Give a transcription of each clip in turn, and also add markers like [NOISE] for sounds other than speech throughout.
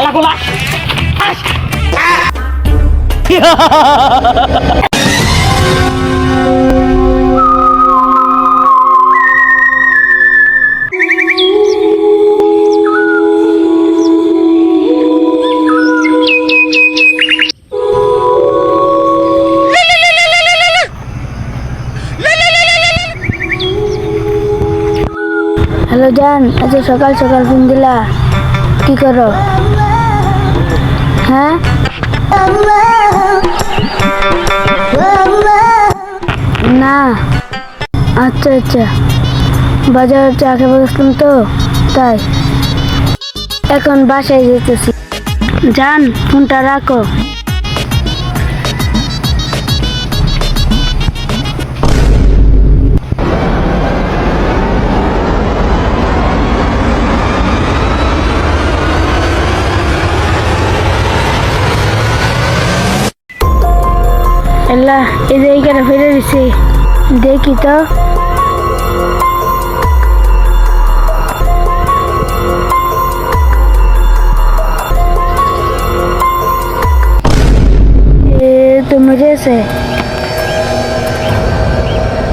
শালা গোলা হ্যালো জান আজ সকাল সকাল ফোন দিলা কি করো হ্যাঁ? না। আচ্ছা আচ্ছা। বাজার হচ্ছে আগে বসলাম তো, তাই। এখন বাসায় যেতেছি। যান ফোনটা রাখো। শালা এই জায়গাটা ফেলে দিছে দেখি তো तो। मुझे से।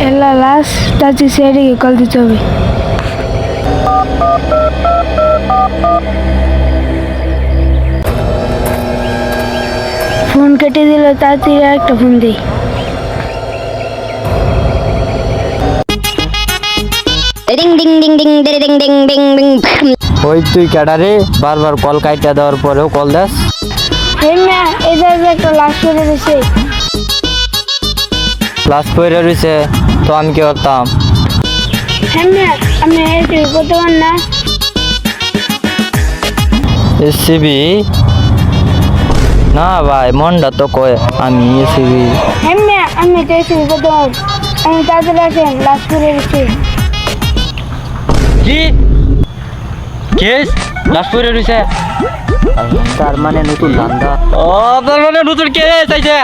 एला लाश टाची सेडी कल दी तो चोबी কেটে দিল তাড়াতাড়ি একটা ফোন দিই. ওই তুই ক্যাডারে বারবার কল কাইটা দেওয়ার পরেও কল দাস? হে ম্যা এই যে এই যে একটা লাশ দিছে ক্লাস পড়ে রয়েছে তো আমি কি করতাম? হে ম্যা আমি এই করতে না। এসিবি? না ভাই মনটা তো কয় আমি এসিবি ম্যা আমি তো এসে করতে পার আমি তাড়াতাড়ি আসেন লাশ করে দিচ্ছি কি? কেস? পড়ে রয়েছে তার মানে নতুন ধান্দা। ও তার মানে নতুন কেস আইছে।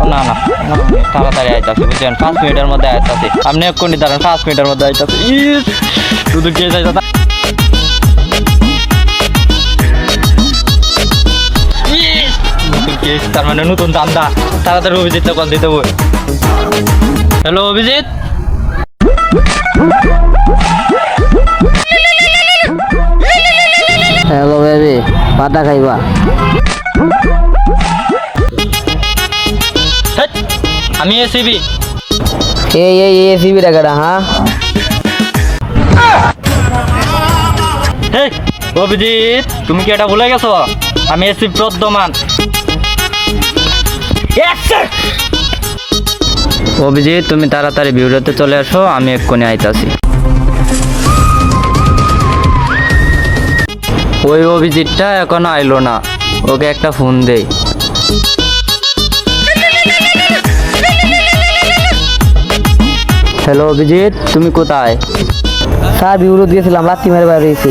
ও, না না না, তাড়াতাড়ি আইতাছে বুঝছেন? পাঁচ মিনিটের মধ্যে আইতাছে। আপনি এক কোটি দাঁড়ান পাঁচ মিনিটের মধ্যে আইতাছে। ইস কে কেস কেস তার মানে নতুন ধান্দা তাড়াতাড়ি অভিজিৎ কল দিতে বই হ্যালো অভিজিৎ? হ্যালো বেবি পাতা খাইবা। আমি এসিবি। এই এই এই সিবি টাকাটা হ্যাঁ? অভিজিৎ তুমি কি এটা ভুলে গেছো? আমি এসি প্রদ্যমান। অভিজিৎ তুমি তাড়াতাড়ি ভিডিওতে চলে আসো আমি এক্ষুনি আইতাছি। ওই অভিজিৎটা এখনও আইলো না। ওকে একটা ফোন দেই। হ্যালো অভিজিৎ তুমি কোথায়? স্যার বিউরো দিয়েছিলাম লাত্তি মেরে বাইরে রয়েছি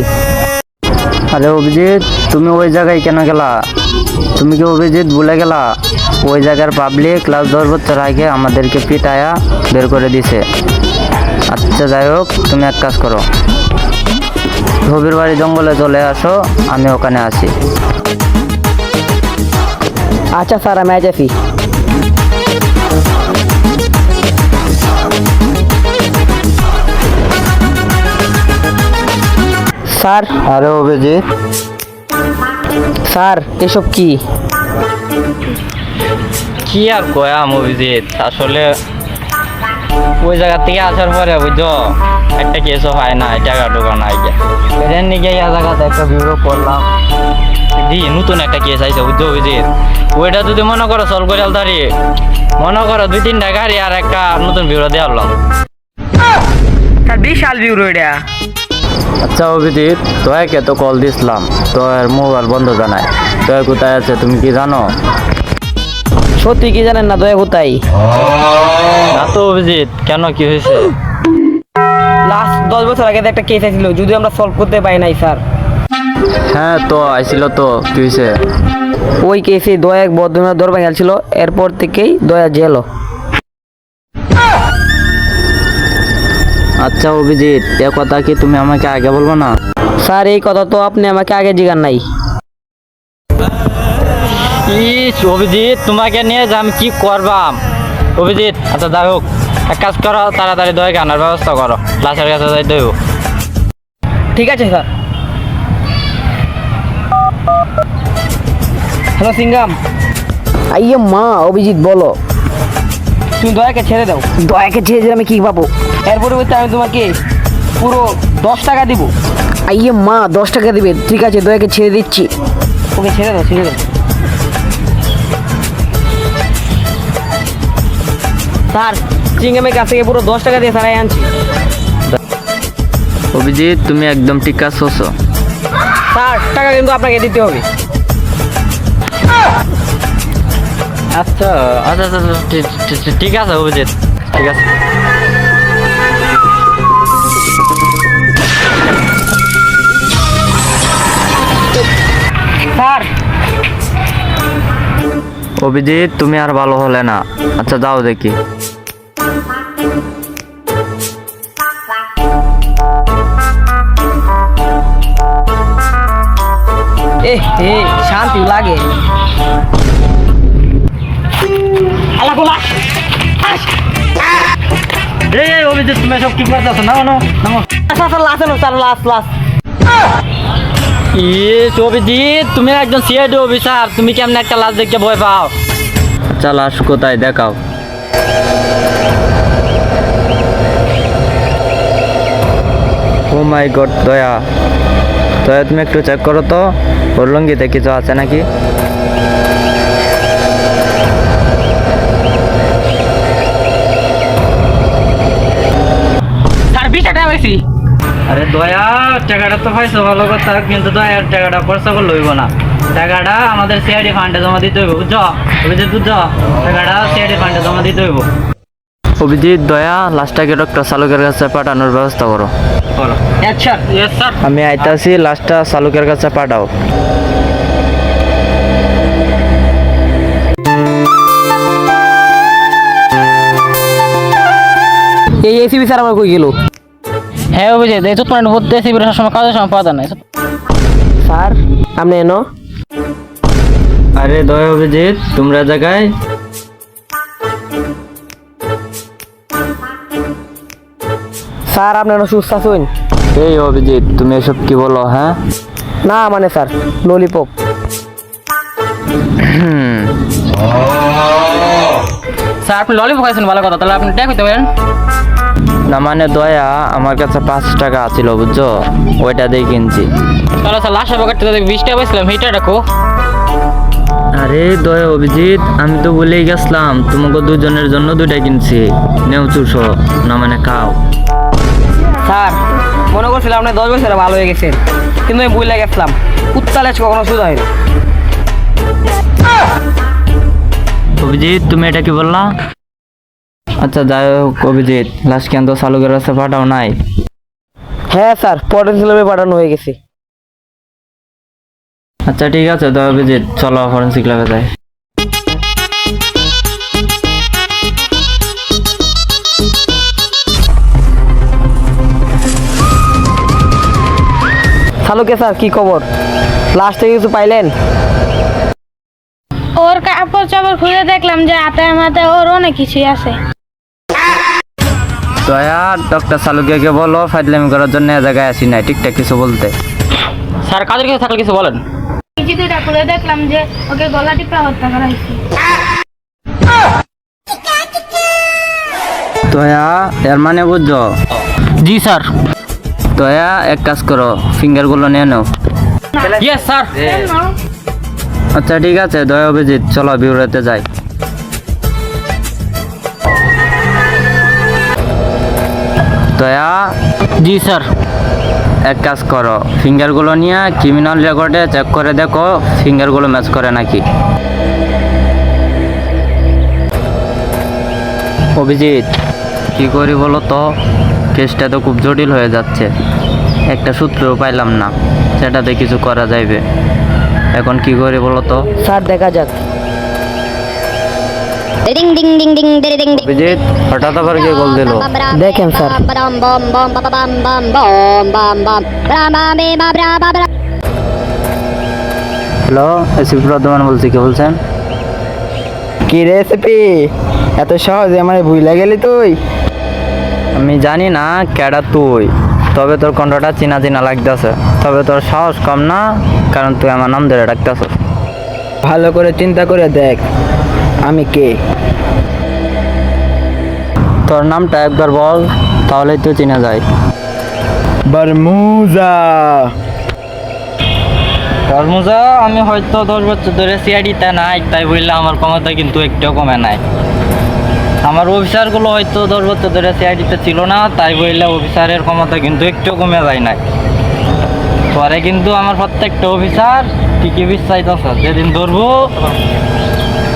আরে অভিজিৎ তুমি ওই জায়গায় কেন গেলা? তুমি কি অভিজিৎ ভুলে গেলা? ওই জায়গার পাবলিক ক্লাস দশ বছর আগে আমাদেরকে পিটায়া বের করে দিছে। আচ্ছা যাই হোক তুমি এক কাজ করো। ধবির বাড়ি জঙ্গলে চলে আসো আমি ওখানে আসি আচ্ছা স্যার আমি আইতাছি। স্যার। আরে অভিজিৎ। স্যার এসব কি? কি আর কয়াম অভিজিৎ? আসলে ওই জায়গা থেকে আসার পরে বুঝছ একটা কেসও হয় না টাকা ঢোকা নাই এদের নিয়ে এই জায়গাতে একটা বিউরো করলাম। দি নতুন একটা কেস আইছে বুঝছ অভিজিৎ? ওইটা যদি মনে করো সলভ করে আলতারি মনে করো দুই তিনটা গাড়ি আর একটা নতুন বিউরো দিয়ে আনলাম। বিশাল বিউরো এটা। আচ্ছা অভিজিৎ তোয়াকে তো কল দিছিলাম তোর মোবাইল বন্ধ জানায়। তোয়া কোথায় আছে তুমি কি জানো? সত্যি কি জানেন না দয়া কোথায় না তো অভিজিৎ কেন কি হয়েছে? লাস্ট দশ বছর আগে তো একটা কেস আছিল যদি আমরা সলভ করতে পারি নাই স্যার হ্যাঁ তো আইছিল তো কি হয়েছে? ওই কেসে দয়া এক বর্ধমানের দর ভেঙেল ছিল এরপর থেকেই দয়া জেল আচ্ছা অভিজিৎ এ কথা কি তুমি আমাকে আগে বলব না? স্যার এই কথা তো আপনি আমাকে আগে জিগান নাই। ইস অভিজিৎ? তোমাকে নিয়ে যে আমি কি করবাম? অভিজিৎ আচ্ছা যাই হোক এক কাজ করো তাড়াতাড়ি দই আনার ব্যবস্থা করো। লাশের কাছে যাই দইব ঠিক আছে স্যার। হ্যালো সিঙ্গাম। আইয়ে মা অভিজিৎ বলো। তুমি দয়াকে ছেড়ে দাও। দয়াকে ছেড়ে দিলে আমি কি পাবো? এর পরিবর্তে আমি তোমাকে পুরো দশ টাকা দিব। আইয়ে মা দশ টাকা দিবে। ঠিক আছে দয়াকে ছেড়ে দিচ্ছি। ওকে ছেড়ে দাও ছেড়ে দাও। স্যার চিংগামের কাছ থেকে পুরো দশ টাকা দিয়ে সারাই আনছি। অভিজিৎ তুমি একদম ঠিক কাজ করছ স্যার টাকা কিন্তু আপনাকে দিতে হবে। আচ্ছা আচ্ছা আচ্ছা আচ্ছা, ঠিক- আছে অভিজিৎ ঠিক আছে। অভিজিৎ তুমি আর ভালো হলে না। আচ্ছা যাও দেখি। এ শান্তি লাগে। এই অভিজিৎ তুমি সব কি করতেছো? নাও আচ্ছা আচ্ছা লাস্ট লাস্ট অভিজিৎ তুমি একজন সিআইডি অফিসার তুমি কেমন একটা লাশ দেখে ভয় পাও? আচ্ছা লাশ কোথায়? দেখাও। ও মাই গড দয়া। দয়া তুমি একটু চেক করো তো। ওর লঙ্গিতে কিছু আছে নাকি? বিশ টাকা বেশি আরে দয়া টাকাটা তো পাইছো ভালো কথা। কিন্তু দয়ার টাকাটা খরচা করে লইব না। টাকাটা আমাদের সিআইডি ফান্ডে জমা দিতে হইব বুঝছ? অভিজিৎ বুঝছ? টাকাটা সিআইডি ফান্ডে জমা দিতে হইব। অভিজিৎ দয়া লাস্টটাকে ডক্টর চালকের কাছে পাঠানোর ব্যবস্থা করো। করো ইয়েস স্যার আমি আইতাছি লাস্টটা চালকের কাছে পাঠাও। এই এসিবি স্যার আমার কই গেল হ্যাঁ অভিজিৎ এই চুট মানে ভর্তি এসি বেরোনোর সময় কাজের সময় পাওয়া যায় না স্যার আপনি এনো? আরে দয়া অভিজিৎ তোমরা জায়গায়? স্যার আপনার সুস্থ আছেন? এই অভিজিৎ তুমি এসব কি বলো হ্যাঁ? না মানে স্যার ললিপপ। স্যার আপনি ললিপপ খাইছেন ভালো কথা। তাহলে আপনি ট্যাগ হইতে পারেন না মানে দয়া আমার কাছে পাঁচ টাকা আছিল বুঝছ? ওইটা দিয়ে কিনছি। তাহলে স্যার লাস্ট পকেট থেকে বিশ টাকা পাইছিলাম সেইটা রাখো। আরে দয়া অভিজিৎ আমি তো বলেই গেছিলাম তোমাকে দুজনের জন্য দুইটা কিনছি। নেও চুষো না মানে খাও। স্যার মনে করছিলাম আপনি দশ বছরে ভালো হয়ে গেছেন কিন্তু আমি বুঝলে গেছিলাম। উত্তালে কখনো সুদ হয়নি অভিজিৎ তুমি এটা কি বললা? আচ্ছা যাই হোক অভিজিৎ লাস্ট কেন তো চালুকের কাছে পাঠাও নাই? হ্যাঁ স্যার পটেন্সিয়াল পাঠানো হয়ে গেছে। আচ্ছা ঠিক আছে দয়া অভিজিৎ চলো ফরেন্সিক ল্যাবে যাই। শালুকে স্যার কি খবর? লাস্টে কিছু পাইলেন? ওর কাপড় চাপড় খুলে দেখলাম যে হাতে মাথায় ওর অনেক কিছুই আছে। দয়া ডক্টর চালুকিয়াকে বলো ফাইজলামি করার জন্য এ জায়গায় আসি নাই ঠিকঠাক কিছু বলতে। স্যার কাজের কিছু থাকলে কিছু বলেন? কিছু দুইটা খুলে দেখলাম যে ওকে গলা টিপা হত্যা করা হয়েছে। দয়া এর মানে বুঝছ? জি স্যার। দয়া এক কাজ করো ফিঙ্গারগুলো নিয়ে নাও। ইয়েস স্যার আচ্ছা ঠিক আছে দয়া অভিজিৎ চলো বিউরোতে যাই। দয়া? জি স্যার। এক কাজ করো ফিঙ্গারগুলো নিয়ে ক্রিমিনাল রেকর্ডে চেক করে দেখো ফিঙ্গারগুলো ম্যাচ করে নাকি। অভিজিৎ কি করি বলো তো? কেসটা তো খুব জটিল হয়ে যাচ্ছে। একটা সূত্র পাইলাম না সেটাতে কিছু করা যাইবে। এখন কি করে বলো তো? স্যার দেখা যাক। কি এত সহজে আমার ভুইলা গেলি তুই? আমি জানি না কেডা তুই? তবে তোর কণ্ঠটা চিনা চিনা লাগতেছে। তবে তোর সাহস কম না কারণ তুই আমার নাম ধরে ডাকতেছিস। ভালো করে চিন্তা করে দেখ আমি কে। তোর নামটা একবার বল তাহলেই তো চিনা যায়। বারমুজা। তরমুজা আমি হয়তো দশ বছর ধরে সিআইডিতে নাই তাই বললে আমার ক্ষমতা কিন্তু একটু কমে নাই। আমার অফিসারগুলো হয়তো দশ বছর ধরে সিআইডিতে ছিল না তাই বললে অফিসারের ক্ষমতা কিন্তু একটু কমে যায় নাই। পরে কিন্তু আমার প্রত্যেকটা অফিসার ঠিকই বিশ্বাস যেদিন ধরবো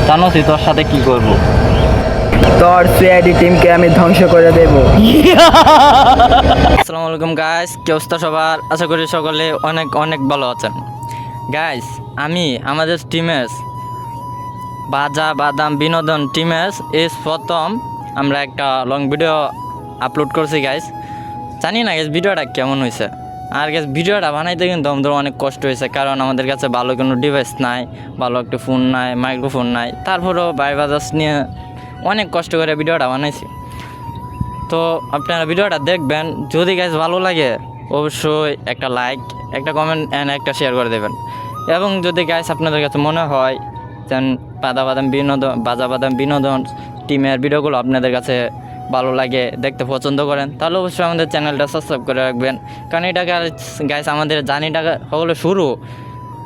জানোসি তোর সাথে কি করব। তোর সিআইডি টিমকে আমি ধ্বংস করে দেব। [LAUGHS] আসসালামু আলাইকুম গাইস কি অবস্থা সবার? আশা করি সকলে অনেক অনেক ভালো আছেন। গাইস আমি আমাদের টিমের বাজা বাদাম বিনোদন টিমের এস প্রথম। আমরা একটা লং ভিডিও আপলোড করছি গাইস জানি না গাইস ভিডিওটা কেমন হয়েছে। আর গাইস ভিডিওটা বানাইতে কিন্তু আমাদের অনেক কষ্ট হয়েছে, কারণ আমাদের কাছে ভালো কোনো ডিভাইস নাই, ভালো একটা ফোন নাই মাইক্রোফোন নাই। তারপরেও বাই বাজাস নিয়ে অনেক কষ্ট করে ভিডিওটা বানাইছি। তো আপনারা ভিডিওটা দেখবেন। যদি গাইজ ভালো লাগে, অবশ্যই একটা লাইক একটা কমেন্ট অ্যান্ড একটা শেয়ার করে দেবেন। এবং যদি গাইজ আপনাদের কাছে মনে হয় যেন বাদা বাদাম বিনোদন বাজা বাদাম বিনোদন টিমের ভিডিওগুলো আপনাদের কাছে ভালো লাগে, দেখতে পছন্দ করেন, তাহলে অবশ্যই আমাদের চ্যানেলটা সাবস্ক্রাইব করে রাখবেন। কারণ এটা গাইস আমাদের জানিটা হলো শুরু।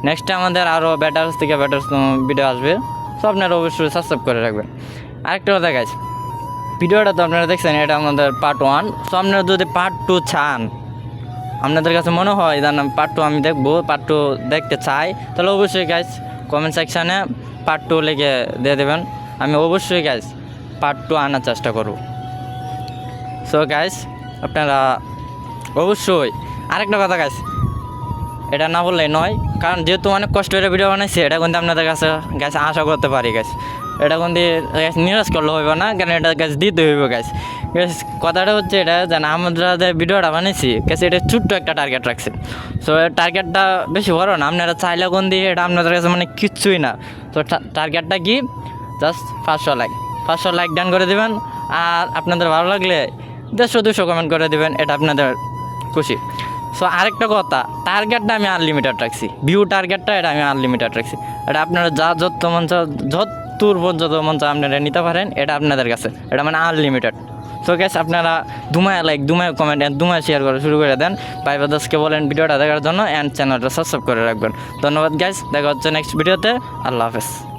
নেক্সটে আমাদের আরও বেটার থেকে বেটার ভিডিও আসবে সো আপনারা অবশ্যই সাবস্ক্রাইব করে রাখবেন। আরেকটা কথা গাইজ ভিডিওটা তো আপনারা দেখছেন, এটা আমাদের পার্ট ওয়ান সো আপনারা যদি পার্ট টু চান, আপনাদের কাছে মনে হয় জান পার্ট টু আমি দেখব পার্ট টু দেখতে চাই, তাহলে অবশ্যই গাইজ কমেন্ট সেকশানে পার্ট টু লিখে দিয়ে দেবেন। আমি অবশ্যই গাইজ পার্ট টু আনার চেষ্টা করব। সো গাইজ আপনারা অবশ্যই আরেকটা কথা গাইজ এটা না বললেই নয়, কারণ যেহেতু অনেক কষ্ট করে ভিডিও বানাইছি, এটা কিন্তু আপনাদের কাছে গ্যাস আশা করতে পারি গ্যাস এটা কিন্তু গ্যাস নিরাশ করলে হইব না, কারণ এটা গ্যাস দিতে হইব গ্যাস গ্যাস কথাটা হচ্ছে এটা যেন আমরা যে ভিডিওটা বানাইছি গ্যাস এটা ছোট্ট একটা টার্গেট রাখছে। সো টার্গেটটা বেশি বড় না, আপনারা চাইলে কোন দিয়ে এটা আপনাদের কাছে মানে কিচ্ছুই না। তো টার্গেটটা কি? জাস্ট পাঁচশো লাইক পাঁচশো লাইক ডান করে দেবেন। আর আপনাদের ভালো লাগলে দেড়শো, দুশো কমেন্ট করে দেবেন। এটা আপনাদের খুশি। সো আরেকটা কথা টার্গেটটা আমি আনলিমিটেড রাখছি। ভিউ টার্গেটটা এটা আমি আনলিমিটেড রাখছি। এটা আপনারা যা যত চাও যতদূর পর্যন্ত চাও আপনারা নিতে পারেন। এটা আপনাদের কাছে। এটা মানে আনলিমিটেড সো গ্যাস আপনারা দুমায় লাইক দুমায় কমেন্ট অ্যান্ড দুমায় শেয়ার করা শুরু করে দেন। ভাই দাসকে বলেন ভিডিওটা দেখার জন্য অ্যান্ড চ্যানেলটা সাবস্ক্রাইব করে রাখবেন। ধন্যবাদ গ্যাস দেখা হচ্ছে নেক্সট ভিডিওতে আল্লাহ হাফেজ।